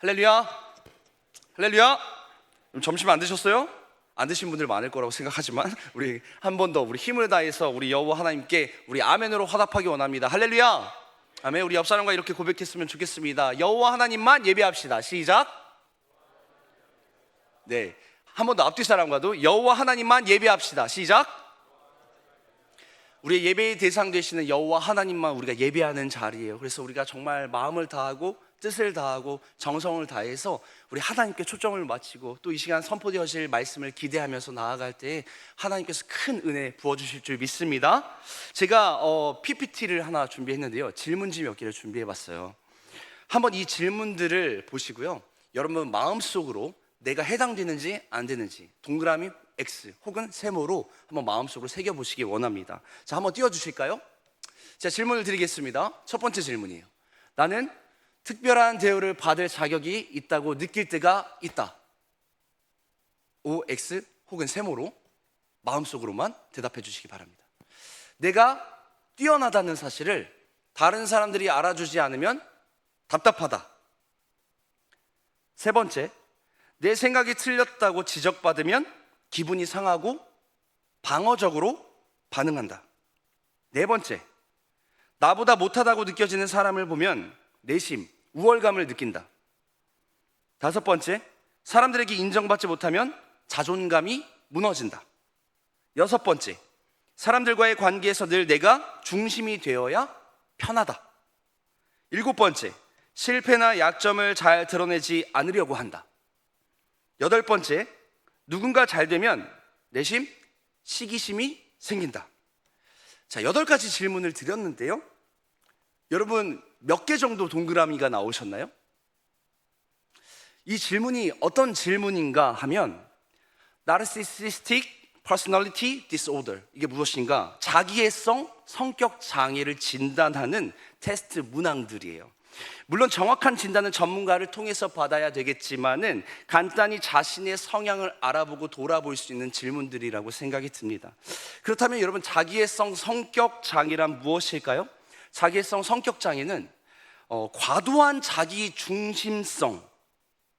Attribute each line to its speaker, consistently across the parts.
Speaker 1: 할렐루야. 할렐루야. 점심 안 드셨어요? 안 드신 분들 많을 거라고 생각하지만 우리 한 번 더 우리 힘을 다해서 우리 여호와 하나님께 우리 아멘으로 화답하기 원합니다. 할렐루야. 아멘. 우리 옆 사람과 이렇게 고백했으면 좋겠습니다. 여호와 하나님만 예배합시다. 시작. 네. 한 번 더 앞뒤 사람과도 여호와 하나님만 예배합시다. 시작. 우리의 예배의 대상 되시는 여호와 하나님만 우리가 예배하는 자리예요. 그래서 우리가 정말 마음을 다하고 뜻을 다하고 정성을 다해서 우리 하나님께 초점을 맞추고 또 이 시간 선포되어질 말씀을 기대하면서 나아갈 때 하나님께서 큰 은혜 부어주실 줄 믿습니다. 제가 어, PPT를 하나 준비했는데요. 질문지 몇 개를 준비해봤어요. 한번 이 질문들을 보시고요. 여러분 마음속으로 내가 해당되는지 안 되는지 동그라미 X 혹은 세모로 한번 마음속으로 새겨보시기 원합니다. 자, 한번 띄워주실까요? 자, 질문을 드리겠습니다. 첫 번째 질문이에요. 나는 특별한 대우를 받을 자격이 있다고 느낄 때가 있다. OX 혹은 세모로 마음속으로만 대답해 주시기 바랍니다. 내가 뛰어나다는 사실을 다른 사람들이 알아주지 않으면 답답하다. 세 번째, 내 생각이 틀렸다고 지적받으면 기분이 상하고 방어적으로 반응한다. 네 번째, 나보다 못하다고 느껴지는 사람을 보면 내심, 우월감을 느낀다. 다섯 번째, 사람들에게 인정받지 못하면 자존감이 무너진다. 여섯 번째, 사람들과의 관계에서 늘 내가 중심이 되어야 편하다. 일곱 번째, 실패나 약점을 잘 드러내지 않으려고 한다. 여덟 번째, 누군가 잘 되면 내심 시기심이 생긴다. 자, 여덟 가지 질문을 드렸는데요. 여러분, 몇 개 정도 동그라미가 나오셨나요? 이 질문이 어떤 질문인가 하면 Narcissistic Personality Disorder 이게 무엇인가? 자기애성 성격 장애를 진단하는 테스트 문항들이에요. 물론 정확한 진단은 전문가를 통해서 받아야 되겠지만은 간단히 자신의 성향을 알아보고 돌아볼 수 있는 질문들이라고 생각이 듭니다. 그렇다면 여러분 자기애성 성격 장애란 무엇일까요? 자기애성 성격 장애는 어, 과도한 자기 중심성,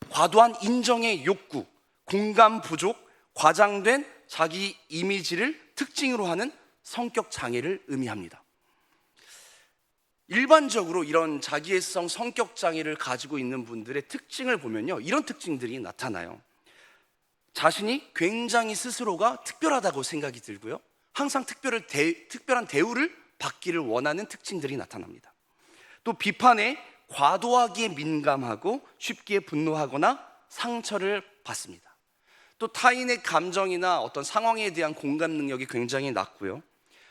Speaker 1: 과도한 인정의 욕구, 공감 부족, 과장된 자기 이미지를 특징으로 하는 성격 장애를 의미합니다. 일반적으로 이런 자기애성 성격 장애를 가지고 있는 분들의 특징을 보면요. 이런 특징들이 나타나요. 자신이 굉장히 스스로가 특별하다고 생각이 들고요. 항상 특별한 대우를 받기를 원하는 특징들이 나타납니다. 또 비판에 과도하게 민감하고 쉽게 분노하거나 상처를 받습니다. 또 타인의 감정이나 어떤 상황에 대한 공감 능력이 굉장히 낮고요.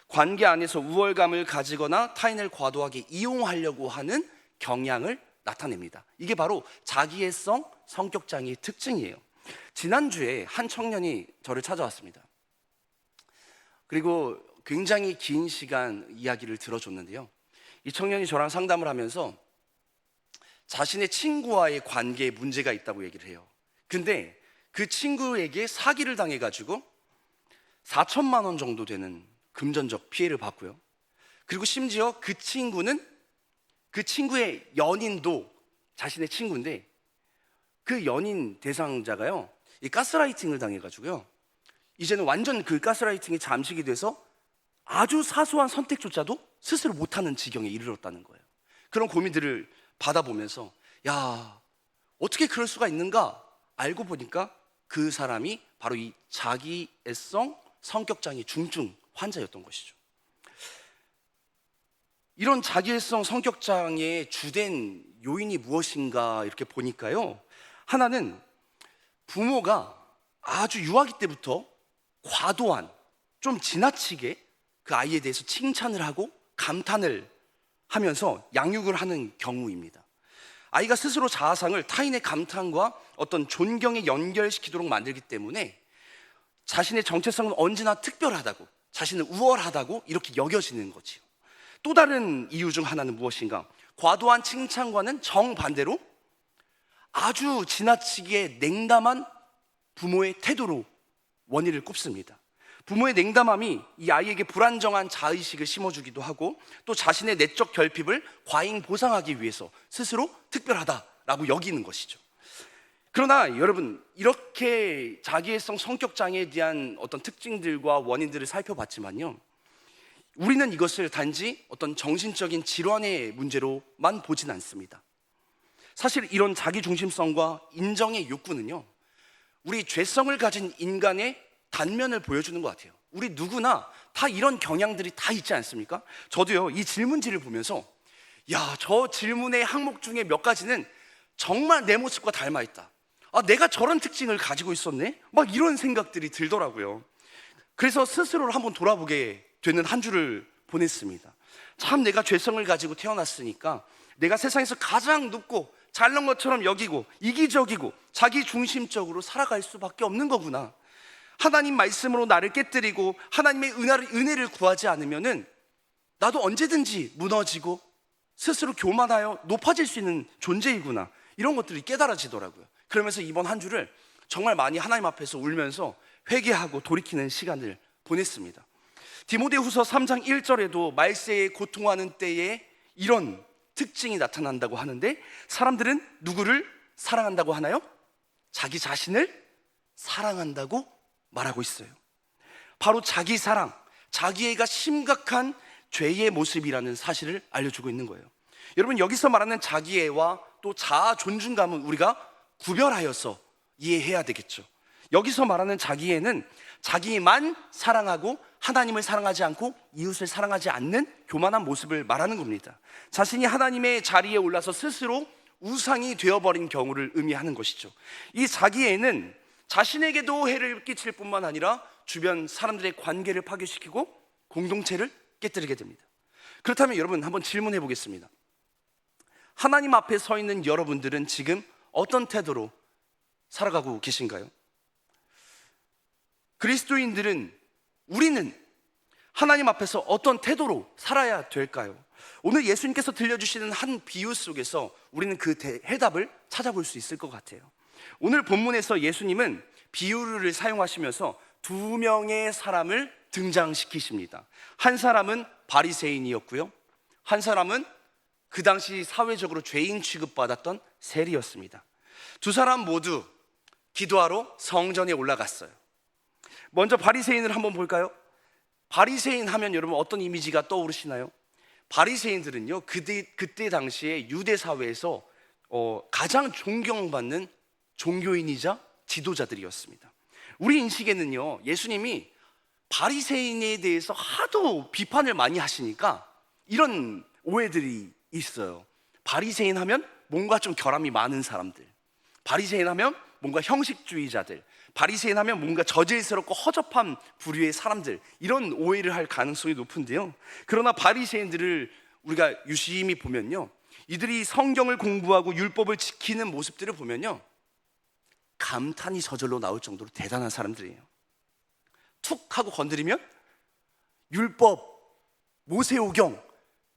Speaker 1: 관계 안에서 우월감을 가지거나 타인을 과도하게 이용하려고 하는 경향을 나타냅니다. 이게 바로 자기애성 성격 장애의 특징이에요. 지난주에 한 청년이 저를 찾아왔습니다. 그리고 굉장히 긴 시간 이야기를 들어줬는데요. 이 청년이 저랑 상담을 하면서 자신의 친구와의 관계에 문제가 있다고 얘기를 해요. 근데 그 친구에게 사기를 당해가지고 4천만 원 정도 되는 금전적 피해를 봤고요. 그리고 심지어 그 친구는 그 친구의 연인도 자신의 친구인데 그 연인 대상자가요. 이 가스라이팅을 당해가지고요. 이제는 완전 그 가스라이팅이 잠식이 돼서 아주 사소한 선택조차도 스스로 못하는 지경에 이르렀다는 거예요. 그런 고민들을 받아보면서 야 어떻게 그럴 수가 있는가 알고 보니까 그 사람이 바로 이 자기 애성 성격장애 중증 환자였던 것이죠. 이런 자기애성 성격장애의 주된 요인이 무엇인가 이렇게 보니까요. 하나는 부모가 아주 유아기 때부터 과도한 좀 지나치게 그 아이에 대해서 칭찬을 하고 감탄을 하면서 양육을 하는 경우입니다. 아이가 스스로 자아상을 타인의 감탄과 어떤 존경에 연결시키도록 만들기 때문에 자신의 정체성은 언제나 특별하다고, 자신은 우월하다고 이렇게 여겨지는 거지요. 또 다른 이유 중 하나는 무엇인가? 과도한 칭찬과는 정반대로 아주 지나치게 냉담한 부모의 태도로 원인을 꼽습니다. 부모의 냉담함이 이 아이에게 불안정한 자의식을 심어주기도 하고 또 자신의 내적 결핍을 과잉 보상하기 위해서 스스로 특별하다라고 여기는 것이죠. 그러나 여러분 이렇게 자기애성 성격 장애에 대한 어떤 특징들과 원인들을 살펴봤지만요. 우리는 이것을 단지 어떤 정신적인 질환의 문제로만 보진 않습니다. 사실 이런 자기 중심성과 인정의 욕구는요. 우리 죄성을 가진 인간의 단면을 보여주는 것 같아요. 우리 누구나 다 이런 경향들이 다 있지 않습니까? 저도요, 이 질문지를 보면서 야, 저 질문의 항목 중에 몇 가지는 정말 내 모습과 닮아 있다. 아, 내가 저런 특징을 가지고 있었네? 막 이런 생각들이 들더라고요. 그래서 스스로를 한번 돌아보게 되는 한 주를 보냈습니다. 참 내가 죄성을 가지고 태어났으니까 내가 세상에서 가장 높고 잘난 것처럼 여기고 이기적이고 자기 중심적으로 살아갈 수밖에 없는 거구나. 하나님 말씀으로 나를 깨뜨리고 하나님의 은혜를, 구하지 않으면은 나도 언제든지 무너지고 스스로 교만하여 높아질 수 있는 존재이구나. 이런 것들이 깨달아지더라고요. 그러면서 이번 한 주를 정말 많이 하나님 앞에서 울면서 회개하고 돌이키는 시간을 보냈습니다. 디모데후서 3장 1절에도 말세에 고통하는 때에 이런 특징이 나타난다고 하는데 사람들은 누구를 사랑한다고 하나요? 자기 자신을 사랑한다고 말하고 있어요. 바로 자기 사랑, 자기애가 심각한 죄의 모습이라는 사실을 알려주고 있는 거예요. 여러분 여기서 말하는 자기애와 또 자아 존중감은 우리가 구별하여서 이해해야 되겠죠. 여기서 말하는 자기애는 자기만 사랑하고 하나님을 사랑하지 않고 이웃을 사랑하지 않는 교만한 모습을 말하는 겁니다. 자신이 하나님의 자리에 올라서 스스로 우상이 되어버린 경우를 의미하는 것이죠. 이 자기애는 자신에게도 해를 끼칠 뿐만 아니라 주변 사람들의 관계를 파괴시키고 공동체를 깨뜨리게 됩니다. 그렇다면 여러분 한번 질문해 보겠습니다. 하나님 앞에 서 있는 여러분들은 지금 어떤 태도로 살아가고 계신가요? 그리스도인들은 우리는 하나님 앞에서 어떤 태도로 살아야 될까요? 오늘 예수님께서 들려주시는 한 비유 속에서 우리는 그 대- 해답을 찾아볼 수 있을 것 같아요. 오늘 본문에서 예수님은 비유를 사용하시면서 두 명의 사람을 등장시키십니다. 한 사람은 바리새인이었고요. 한 사람은 그 당시 사회적으로 죄인 취급받았던 세리였습니다. 두 사람 모두 기도하러 성전에 올라갔어요. 먼저 바리새인을 한번 볼까요? 바리새인 하면 여러분 어떤 이미지가 떠오르시나요? 바리새인들은요 그때 그때 당시에 유대 사회에서 어, 가장 존경받는 종교인이자 지도자들이었습니다. 우리 인식에는요 예수님이 바리새인에 대해서 하도 비판을 많이 하시니까 이런 오해들이 있어요. 바리새인 하면 뭔가 좀 결함이 많은 사람들. 바리새인 하면 뭔가 형식주의자들. 바리새인 하면 뭔가 저질스럽고 허접한 부류의 사람들. 이런 오해를 할 가능성이 높은데요. 그러나 바리새인들을 우리가 유심히 보면요. 이들이 성경을 공부하고 율법을 지키는 모습들을 보면요. 감탄이 저절로 나올 정도로 대단한 사람들이에요. 툭 하고 건드리면 율법, 모세오경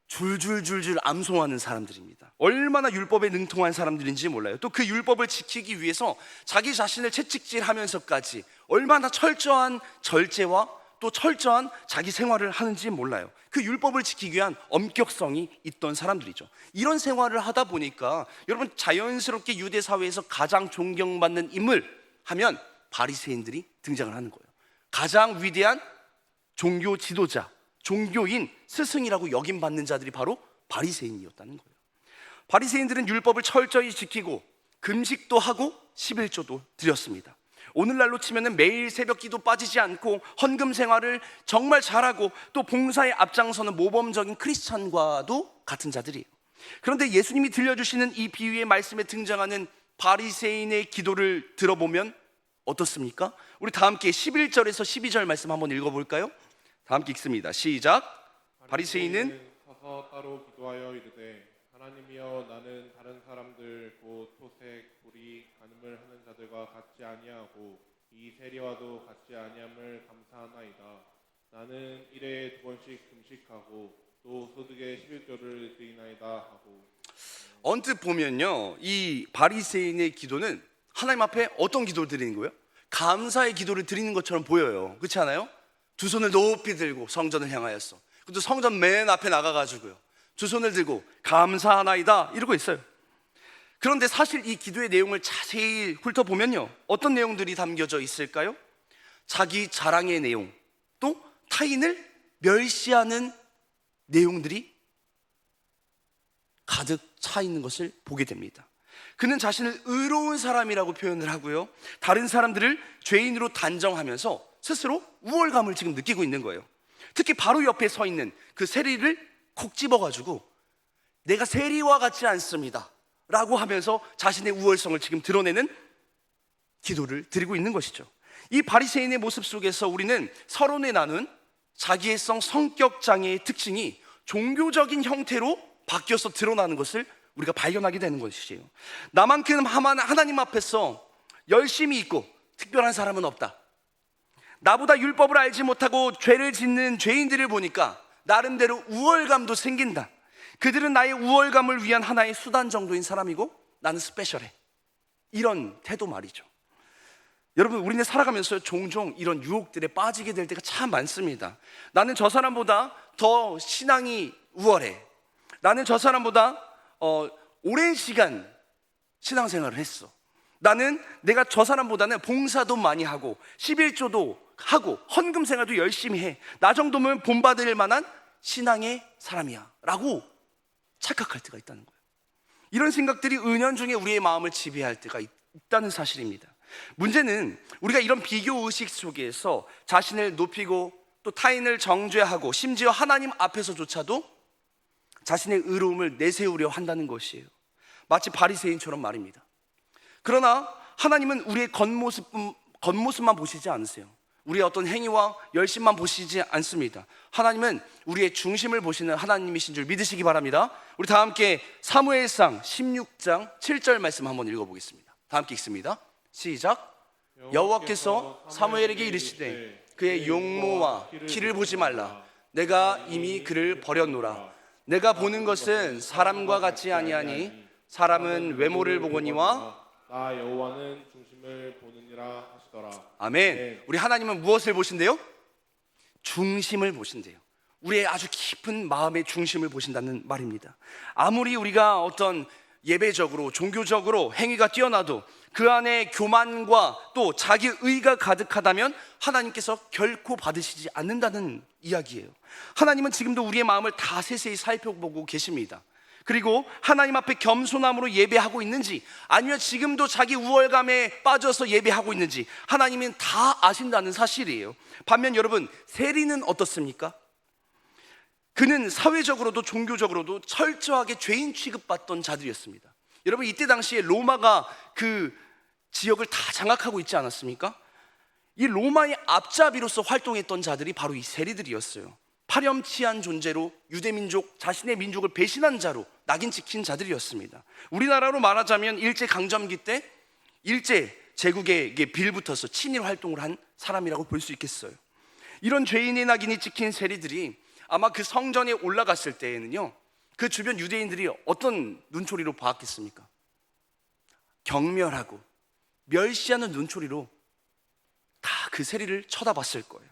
Speaker 1: 줄줄줄줄 암송하는 사람들입니다. 얼마나 율법에 능통한 사람들인지 몰라요. 또 그 율법을 지키기 위해서 자기 자신을 채찍질하면서까지 얼마나 철저한 절제와 또 철저한 자기 생활을 하는지 몰라요. 그 율법을 지키기 위한 엄격성이 있던 사람들이죠. 이런 생활을 하다 보니까 여러분 자연스럽게 유대 사회에서 가장 존경받는 인물 하면 바리새인들이 등장을 하는 거예요. 가장 위대한 종교 지도자, 종교인, 스승이라고 여김 받는 자들이 바로 바리새인이었다는 거예요. 바리새인들은 율법을 철저히 지키고 금식도 하고 11조도 드렸습니다. 오늘날로 치면은 매일 새벽 기도 빠지지 않고 헌금 생활을 정말 잘하고 또 봉사에 앞장서는 모범적인 크리스찬과도 같은 자들이에요. 그런데 예수님이 들려주시는 이 비유의 말씀에 등장하는 바리새인의 기도를 들어보면 어떻습니까? 우리 다 함께 11절에서 12절 말씀 한번 읽어 볼까요? 다 함께 읽습니다. 시작. 바리새인은
Speaker 2: 서서 따로 기도하여 이르되 하나님이여 나는 다른 사람들 곧 토색, 불의, 간음을 하는 자들과 같지 아니하고 이 세리와도 같지 아니함을 감사하나이다. 나는 일에 두 번씩 금식하고 또 소득의 11조를 드리나이다 하고
Speaker 1: 언뜻 보면요, 이 바리새인의 기도는 하나님 앞에 어떤 기도를 드리는 거예요? 감사의 기도를 드리는 것처럼 보여요. 그렇지 않아요? 두 손을 높이 들고 성전을 향하였어. 그것도 성전 맨 앞에 나가가지고요. 두 손을 들고 감사하나이다 이러고 있어요. 그런데 사실 이 기도의 내용을 자세히 훑어보면요. 어떤 내용들이 담겨져 있을까요? 자기 자랑의 내용, 또 타인을 멸시하는 내용들이 가득 차 있는 것을 보게 됩니다. 그는 자신을 의로운 사람이라고 표현을 하고요. 다른 사람들을 죄인으로 단정하면서 스스로 우월감을 지금 느끼고 있는 거예요. 특히 바로 옆에 서 있는 그 세리를 콕 집어가지고 내가 세리와 같지 않습니다. 라고 하면서 자신의 우월성을 지금 드러내는 기도를 드리고 있는 것이죠. 이 바리새인의 모습 속에서 우리는 서론에 나눈 자기애성 성격 장애의 특징이 종교적인 형태로 바뀌어서 드러나는 것을 우리가 발견하게 되는 것이에요. 나만큼 하나님 앞에서 열심히 있고 특별한 사람은 없다. 나보다 율법을 알지 못하고 죄를 짓는 죄인들을 보니까 나름대로 우월감도 생긴다. 그들은 나의 우월감을 위한 하나의 수단 정도인 사람이고 나는 스페셜해. 이런 태도 말이죠. 여러분, 우리는 살아가면서 종종 이런 유혹들에 빠지게 될 때가 참 많습니다. 나는 저 사람보다 더 신앙이 우월해. 나는 저 사람보다 어, 오랜 시간 신앙생활을 했어. 나는 내가 저 사람보다는 봉사도 많이 하고 11조도 하고 헌금 생활도 열심히 해. 나 정도면 본받을 만한 신앙의 사람이야. 라고 착각할 때가 있다는 거예요. 이런 생각들이 은연중에 우리의 마음을 지배할 때가 있, 있다는 사실입니다. 문제는 우리가 이런 비교 의식 속에서 자신을 높이고 또 타인을 정죄하고 심지어 하나님 앞에서조차도 자신의 의로움을 내세우려 한다는 것이에요. 마치 바리새인처럼 말입니다. 그러나 하나님은 우리의 겉모습 겉모습만 보시지 않으세요. 우리의 어떤 행위와 열심만 보시지 않습니다. 하나님은 우리의 중심을 보시는 하나님이신 줄 믿으시기 바랍니다. 우리 다 함께 사무엘상 16장 7절 말씀 한번 읽어보겠습니다. 다 함께 읽습니다. 시작. 여호와께서 사무엘에게 이르시되 그의 용모와 키를 보지 말라. 내가 이미 그를 버렸노라. 내가 보는 것은 사람과 같지 아니하니 사람은 외모를 보거니와
Speaker 2: 나 여호와는 중심을 보느니라 하시더라.
Speaker 1: 아멘.
Speaker 2: 네.
Speaker 1: 우리 하나님은 무엇을 보신대요? 중심을 보신대요. 우리의 아주 깊은 마음의 중심을 보신다는 말입니다. 아무리 우리가 어떤 예배적으로 종교적으로 행위가 뛰어나도 그 안에 교만과 또 자기 의가 가득하다면 하나님께서 결코 받으시지 않는다는 이야기예요. 하나님은 지금도 우리의 마음을 다 세세히 살펴보고 계십니다. 그리고 하나님 앞에 겸손함으로 예배하고 있는지 아니면 지금도 자기 우월감에 빠져서 예배하고 있는지 하나님은 다 아신다는 사실이에요. 반면 여러분 세리는 어떻습니까? 그는 사회적으로도 종교적으로도 철저하게 죄인 취급받던 자들이었습니다. 여러분 이때 당시에 로마가 그 지역을 다 장악하고 있지 않았습니까? 이 로마의 앞잡이로서 활동했던 자들이 바로 이 세리들이었어요. 파렴치한 존재로 유대 민족 자신의 민족을 배신한 자로 낙인 찍힌 자들이었습니다. 우리나라로 말하자면 일제 강점기 때 일제 제국에게 빌붙어서 친일 활동을 한 사람이라고 볼 수 있겠어요. 이런 죄인의 낙인이 찍힌 세리들이 아마 그 성전에 올라갔을 때에는요, 그 주변 유대인들이 어떤 눈초리로 보았겠습니까? 경멸하고 멸시하는 눈초리로 다 그 세리를 쳐다봤을 거예요.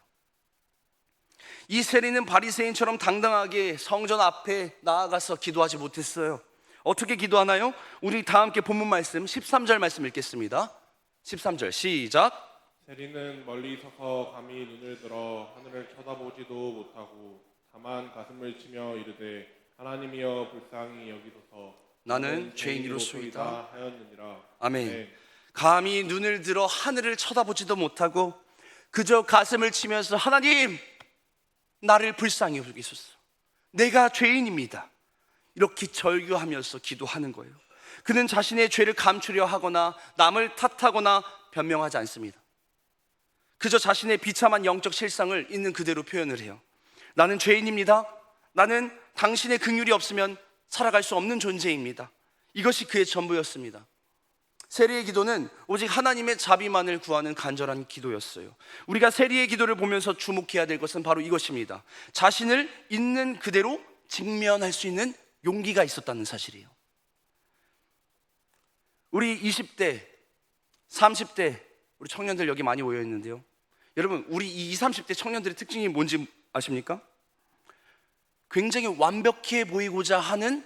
Speaker 1: 이 세리는 바리새인처럼 당당하게 성전 앞에 나아가서 기도하지 못했어요. 어떻게 기도하나요? 우리 다 함께 본문 말씀 13절 말씀 읽겠습니다. 13절 시작.
Speaker 2: 세리는 멀리 서서 감히 눈을 들어 하늘을 쳐다보지도 못하고 다만 가슴을 치며 이르되 하나님이여 불쌍히 여기소서
Speaker 1: 나는 죄인이로소이다.
Speaker 2: 하였느니라.
Speaker 1: 아멘.
Speaker 2: 네.
Speaker 1: 감히 눈을 들어 하늘을 쳐다보지도 못하고 그저 가슴을 치면서 하나님 나를 불쌍히 여기소서. 내가 죄인입니다. 이렇게 절규하면서 기도하는 거예요. 그는 자신의 죄를 감추려 하거나 남을 탓하거나 변명하지 않습니다. 그저 자신의 비참한 영적 실상을 있는 그대로 표현을 해요. 나는 죄인입니다. 나는 당신의 긍휼이 없으면 살아갈 수 없는 존재입니다. 이것이 그의 전부였습니다. 세리의 기도는 오직 하나님의 자비만을 구하는 간절한 기도였어요. 우리가 세리의 기도를 보면서 주목해야 될 것은 바로 이것입니다. 자신을 있는 그대로 직면할 수 있는 용기가 있었다는 사실이에요. 우리 20대, 30대 우리 청년들 여기 많이 모여 있는데요. 여러분, 우리 이 20, 30대 청년들의 특징이 뭔지 아십니까? 굉장히 완벽해 보이고자 하는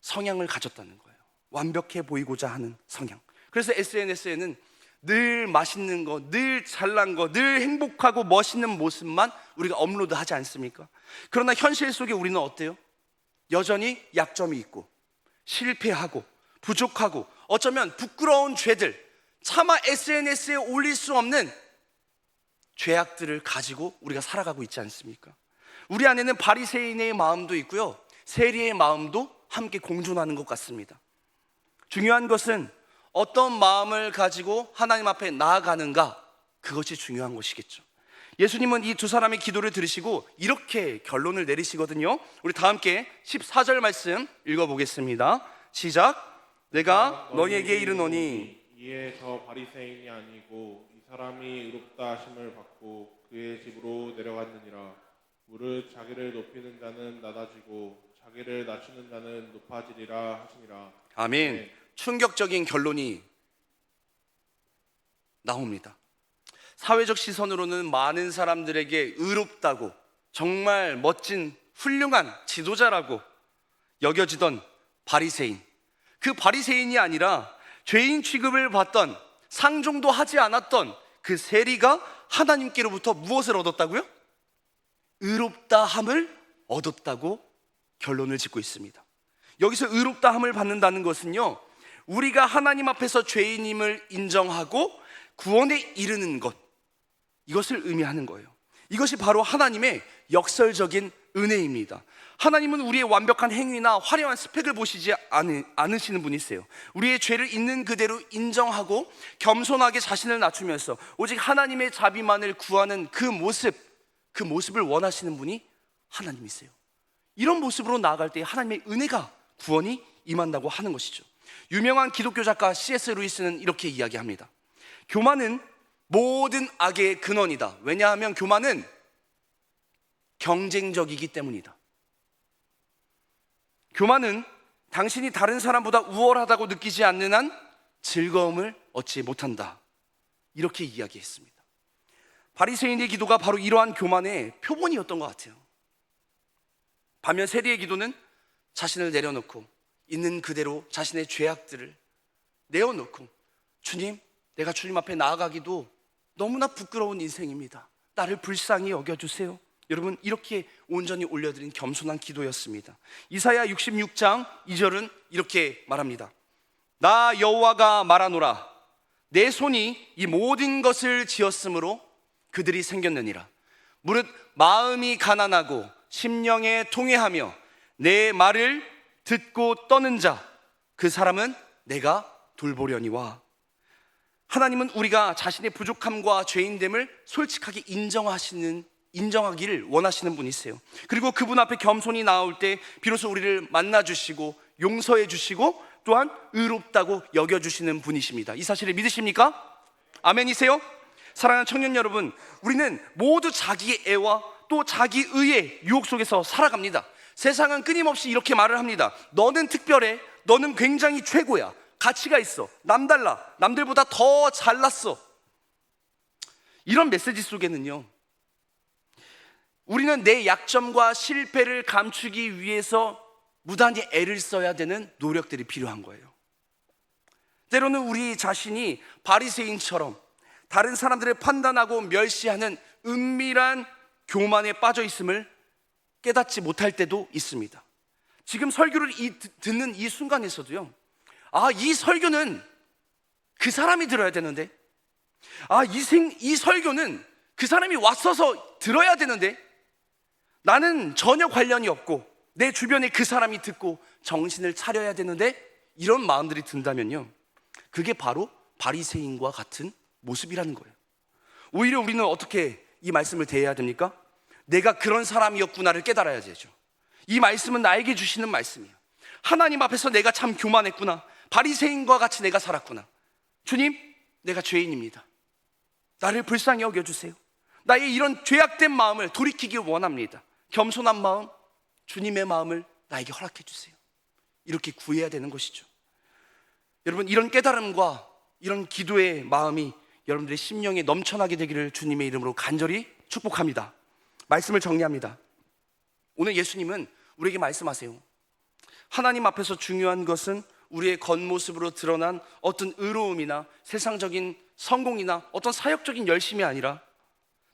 Speaker 1: 성향을 가졌다는 거예요. 완벽해 보이고자 하는 성향. 그래서 SNS에는 늘 맛있는 거, 늘 잘난 거, 늘 행복하고 멋있는 모습만 우리가 업로드 하지 않습니까? 그러나 현실 속에 우리는 어때요? 여전히 약점이 있고 실패하고 부족하고 어쩌면 부끄러운 죄들, 차마 SNS에 올릴 수 없는 죄악들을 가지고 우리가 살아가고 있지 않습니까? 우리 안에는 바리새인의 마음도 있고요. 세리의 마음도 함께 공존하는 것 같습니다. 중요한 것은 어떤 마음을 가지고 하나님 앞에 나아가는가 그것이 중요한 것이겠죠. 예수님은 이 두 사람의 기도를 들으시고 이렇게 결론을 내리시거든요. 우리 다 함께 14절 말씀 읽어 보겠습니다. 시작. 내가 너희에게 이르노니
Speaker 2: 이에 저 바리새인이 아니고 이 사람이 의롭다 하심을 받고 그의 집으로 내려갔느니라 무릇 자기를 높이는 자는 낮아지고 자기를 낮추는 자는 높아지리라 하시니라
Speaker 1: 아멘.
Speaker 2: 네.
Speaker 1: 충격적인 결론이 나옵니다. 사회적 시선으로는 많은 사람들에게 의롭다고 정말 멋진 훌륭한 지도자라고 여겨지던 바리새인. 그 바리새인이 아니라 죄인 취급을 받던 상종도 하지 않았던 그 세리가 하나님께로부터 무엇을 얻었다고요? 의롭다함을 얻었다고 결론을 짓고 있습니다. 여기서 의롭다함을 받는다는 것은요, 우리가 하나님 앞에서 죄인임을 인정하고 구원에 이르는 것, 이것을 의미하는 거예요. 이것이 바로 하나님의 역설적인 은혜입니다. 하나님은 우리의 완벽한 행위나 화려한 스펙을 보시지 않으, 않으시는 분이세요. 우리의 죄를 있는 그대로 인정하고 겸손하게 자신을 낮추면서 오직 하나님의 자비만을 구하는 그 모습, 그 모습을 원하시는 분이 하나님이세요. 이런 모습으로 나아갈 때 하나님의 은혜가 구원이 임한다고 하는 것이죠. 유명한 기독교 작가 C.S. 루이스는 이렇게 이야기합니다. 교만은 모든 악의 근원이다. 왜냐하면 교만은 경쟁적이기 때문이다. 교만은 당신이 다른 사람보다 우월하다고 느끼지 않는 한 즐거움을 얻지 못한다. 이렇게 이야기했습니다. 바리새인의 기도가 바로 이러한 교만의 표본이었던 것 같아요. 반면 세리의 기도는 자신을 내려놓고 있는 그대로 자신의 죄악들을 내어놓고 주님, 내가 주님 앞에 나아가기도 너무나 부끄러운 인생입니다. 나를 불쌍히 여겨주세요. 여러분 이렇게 온전히 올려드린 겸손한 기도였습니다. 이사야 66장 2절은 이렇게 말합니다. 나 여호와가 말하노라 내 손이 이 모든 것을 지었으므로 그들이 생겼느니라. 무릇 마음이 가난하고 심령에 통회하며 내 말을 듣고 떠는 자 그 사람은 내가 돌보려니와 하나님은 우리가 자신의 부족함과 죄인됨을 솔직하게 인정하시는 인정하기를 원하시는 분이세요. 그리고 그분 앞에 겸손히 나올 때 비로소 우리를 만나 주시고 용서해 주시고 또한 의롭다고 여겨 주시는 분이십니다. 이 사실을 믿으십니까? 아멘이세요? 사랑하는 청년 여러분, 우리는 모두 자기의 애와 또 자기 의의 유혹 속에서 살아갑니다. 세상은 끊임없이 이렇게 말을 합니다. 너는 특별해. 너는 굉장히 최고야. 가치가 있어. 남달라. 남들보다 더 잘났어. 이런 메시지 속에는요. 우리는 내 약점과 실패를 감추기 위해서 무단히 애를 써야 되는 노력들이 필요한 거예요. 때로는 우리 자신이 바리새인처럼 다른 사람들을 판단하고 멸시하는 은밀한 교만에 빠져 있음을 깨닫지 못할 때도 있습니다. 지금 설교를 이, 듣는 이 순간에서도요. 아, 이 설교는 그 사람이 들어야 되는데. 아, 이 생, 이 설교는 그 사람이 왔어서 들어야 되는데. 나는 전혀 관련이 없고 내 주변에 그 사람이 듣고 정신을 차려야 되는데 이런 마음들이 든다면요. 그게 바로 바리새인과 같은 모습이라는 거예요. 오히려 우리는 어떻게 이 말씀을 대해야 됩니까? 내가 그런 사람이었구나를 깨달아야 되죠. 이 말씀은 나에게 주시는 말씀이에요. 하나님 앞에서 내가 참 교만했구나. 바리새인과 같이 내가 살았구나. 주님, 내가 죄인입니다. 나를 불쌍히 여겨 주세요. 나의 이런 죄악된 마음을 돌이키길 원합니다. 겸손한 마음, 주님의 마음을 나에게 허락해 주세요. 이렇게 구해야 되는 것이죠. 여러분 이런 깨달음과 이런 기도의 마음이 여러분들의 심령에 넘쳐나게 되기를 주님의 이름으로 간절히 축복합니다. 말씀을 정리합니다. 오늘 예수님은 우리에게 말씀하세요. 하나님 앞에서 중요한 것은 우리의 겉모습으로 드러난 어떤 의로움이나 세상적인 성공이나 어떤 사역적인 열심이 아니라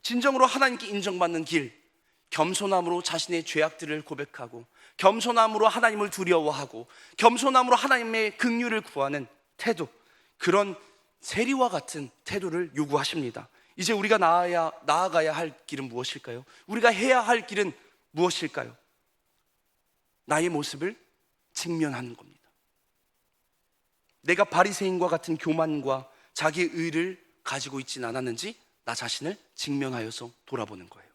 Speaker 1: 진정으로 하나님께 인정받는 길, 겸손함으로 자신의 죄악들을 고백하고 겸손함으로 하나님을 두려워하고 겸손함으로 하나님의 긍휼을 구하는 태도 그런 세리와 같은 태도를 요구하십니다. 이제 우리가 나아야 나아가야 할 길은 무엇일까요? 우리가 해야 할 길은 무엇일까요? 나의 모습을 직면하는 겁니다. 내가 바리새인과 같은 교만과 자기 의를 가지고 있진 않았는지 나 자신을 직면하여서 돌아보는 거예요.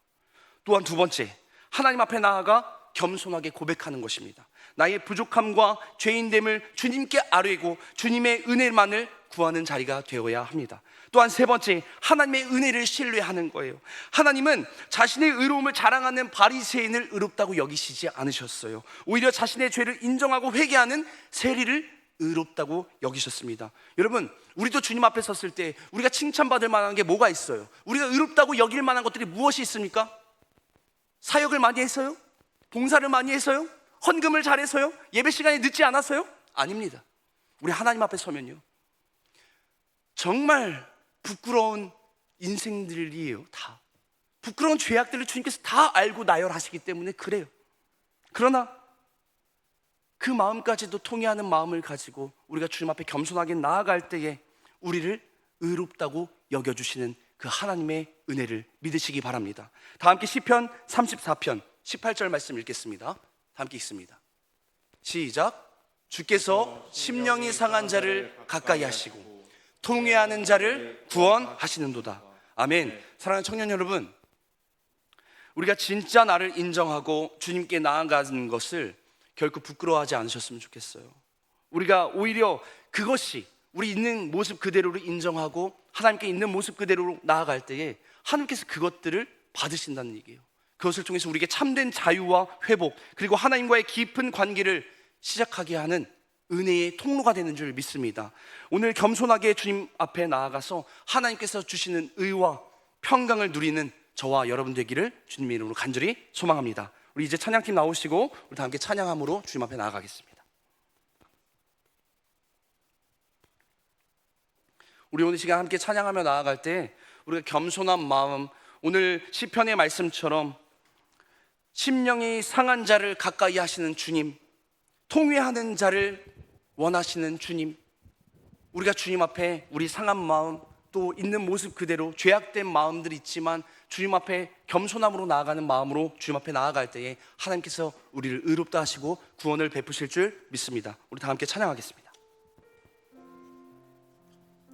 Speaker 1: 또한 두 번째, 하나님 앞에 나아가 겸손하게 고백하는 것입니다. 나의 부족함과 죄인됨을 주님께 아뢰고 주님의 은혜만을 구하는 자리가 되어야 합니다. 또한 세 번째, 하나님의 은혜를 신뢰하는 거예요. 하나님은 자신의 의로움을 자랑하는 바리새인을 의롭다고 여기시지 않으셨어요. 오히려 자신의 죄를 인정하고 회개하는 세리를 의롭다고 여기셨습니다. 여러분, 우리도 주님 앞에 섰을 때 우리가 칭찬받을 만한 게 뭐가 있어요? 우리가 의롭다고 여길 만한 것들이 무엇이 있습니까? 사역을 많이 했어요? 봉사를 많이 했어요? 헌금을 잘해서요? 예배 시간에 늦지 않았어요? 아닙니다. 우리 하나님 앞에 서면요. 정말 부끄러운 인생들이에요, 다. 부끄러운 죄악들을 주님께서 다 알고 나열하시기 때문에 그래요. 그러나 그 마음까지도 통해하는 마음을 가지고 우리가 주님 앞에 겸손하게 나아갈 때에 우리를 의롭다고 여겨주시는 그 하나님의 은혜를 믿으시기 바랍니다. 다 함께 시편 34편 18절 말씀 읽겠습니다. 다 함께 읽습니다. 시작. 주께서 심령이 상한 자를 가까이 하시고 통회하는 자를 구원하시는도다. 아멘. 사랑하는 청년 여러분, 우리가 진짜 나를 인정하고 주님께 나아가는 것을 결코 부끄러워하지 않으셨으면 좋겠어요. 우리가 오히려 그것이 우리 있는 모습 그대로를 인정하고 하나님께 있는 모습 그대로 나아갈 때에 하나님께서 그것들을 받으신다는 얘기예요. 그것을 통해서 우리에게 참된 자유와 회복 그리고 하나님과의 깊은 관계를 시작하게 하는 은혜의 통로가 되는 줄 믿습니다. 오늘 겸손하게 주님 앞에 나아가서 하나님께서 주시는 의와 평강을 누리는 저와 여러분 되기를 주님 이름으로 간절히 소망합니다. 우리 이제 찬양팀 나오시고 우리 다 함께 찬양함으로 주님 앞에 나아가겠습니다. 우리 오늘 시간 함께 찬양하며 나아갈 때 우리가 겸손한 마음 오늘 시편의 말씀처럼 심령이 상한 자를 가까이 하시는 주님 통회하는 자를 원하시는 주님 우리가 주님 앞에 우리 상한 마음 또 있는 모습 그대로 죄악된 마음들 있지만 주님 앞에 겸손함으로 나아가는 마음으로 주님 앞에 나아갈 때에 하나님께서 우리를 의롭다 하시고 구원을 베푸실 줄 믿습니다. 우리 다 함께 찬양하겠습니다.